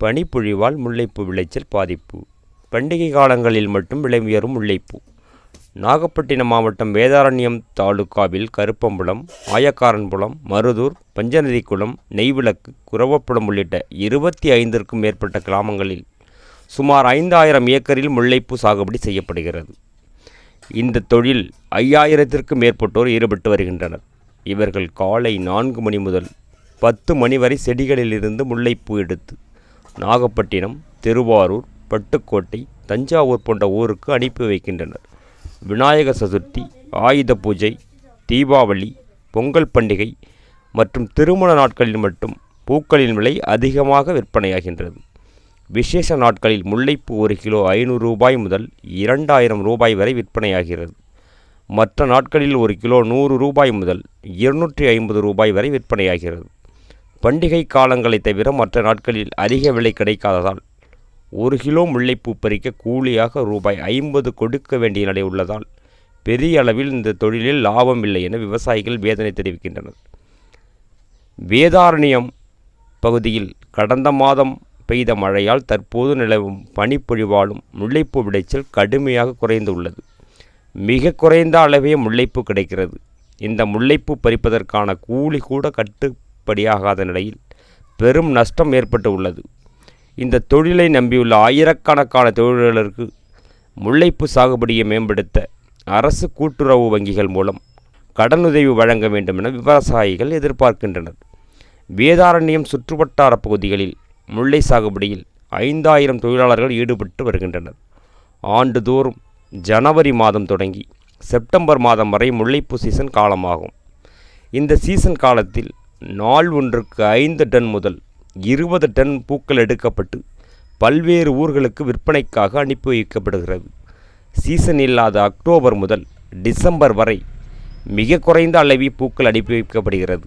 பனிப்பொழிவால் முல்லைப்பூ விளைச்சல் பாதிப்பு. பண்டிகை காலங்களில் மட்டும் விலை உயரும் முல்லைப்பூ. நாகப்பட்டினம் மாவட்டம் வேதாரண்யம் தாலுகாவில் கருப்பம்புலம் ஆயக்காரன்புலம் மருதூர் பஞ்சநதிக்குளம் நெய்விளக்கு குரவப்புலம் உள்ளிட்ட இருபத்தி ஐந்திற்கும் மேற்பட்ட கிராமங்களில் சுமார் ஐந்தாயிரம் ஏக்கரில் முல்லைப்பூ சாகுபடி செய்யப்படுகிறது. இந்த தொழில் ஐயாயிரத்திற்கும் மேற்பட்டோர் ஈடுபட்டு வருகின்றனர். இவர்கள் காலை நான்கு மணி முதல் பத்து மணி வரை செடிகளிலிருந்து முல்லைப்பூ எடுத்து நாகப்பட்டினம் திருவாரூர் பட்டுக்கோட்டை தஞ்சாவூர் போன்ற ஊருக்கு அனுப்பி வைக்கின்றனர். விநாயக சதுர்த்தி ஆயுத பூஜை தீபாவளி பொங்கல் பண்டிகை மற்றும் திருமண நாட்களில் மட்டும் பூக்களின் விலை அதிகமாக விற்பனையாகின்றது. விசேஷ நாட்களில் முல்லைப்பூ ஒரு கிலோ ஐநூறு ரூபாய் முதல் இரண்டாயிரம் ரூபாய் வரை விற்பனையாகிறது. மற்ற நாட்களில் ஒரு கிலோ நூறு ரூபாய் முதல் இருநூற்றி ஐம்பது ரூபாய் வரை விற்பனையாகிறது. பண்டிகை காலங்களை தவிர மற்ற நாட்களில் அதிக விலை கிடைக்காததால் ஒரு கிலோ முல்லைப்பூ பறிக்க கூலியாக ரூபாய் ஐம்பது கொடுக்க வேண்டிய நிலை உள்ளதால் பெரிய அளவில் இந்த தொழிலில் லாபம் இல்லை என விவசாயிகள் வேதனை தெரிவிக்கின்றனர். வேதாரண்யம் பகுதியில் கடந்த மாதம் பெய்த மழையால் தற்போது நிலவும் பனிப்பொழிவாலும் முல்லைப்பூ விளைச்சல் கடுமையாக குறைந்துள்ளது மிக குறைந்த அளவே முல்லைப்பூ கிடைக்கிறது. இந்த முல்லைப்பூ பறிப்பதற்கான கூலி கூட கட்டு படியாகாத நிலையில் பெரும் நஷ்டம் ஏற்பட்டு உள்ளது இந்த தொழிலை நம்பியுள்ள ஆயிரக்கணக்கான தொழிலாளருக்கு முல்லைப்பு சாகுபடியை மேம்படுத்த அரசு கூட்டுறவு வங்கிகள் மூலம் கடனுதவி வழங்க வேண்டும் என விவசாயிகள் எதிர்பார்க்கின்றனர். வேதாரண்யம் சுற்றுவட்டார பகுதிகளில் முல்லை சாகுபடியில் ஐந்தாயிரம் தொழிலாளர்கள் ஈடுபட்டு வருகின்றனர். ஆண்டுதோறும் ஜனவரி மாதம் தொடங்கி செப்டம்பர் மாதம் வரை முல்லைப்பூ சீசன் காலமாகும். இந்த சீசன் காலத்தில் நாள் ஒன்றுக்கு ஐந்து டன் முதல் இருபது டன் பூக்கள் எடுக்கப்பட்டு பல்வேறு ஊர்களுக்கு விற்பனைக்காக அனுப்பி வைக்கப்படுகிறது. சீசன் இல்லாத அக்டோபர் முதல் டிசம்பர் வரை மிக குறைந்த அளவில் பூக்கள் அனுப்பி வைக்கப்படுகிறது.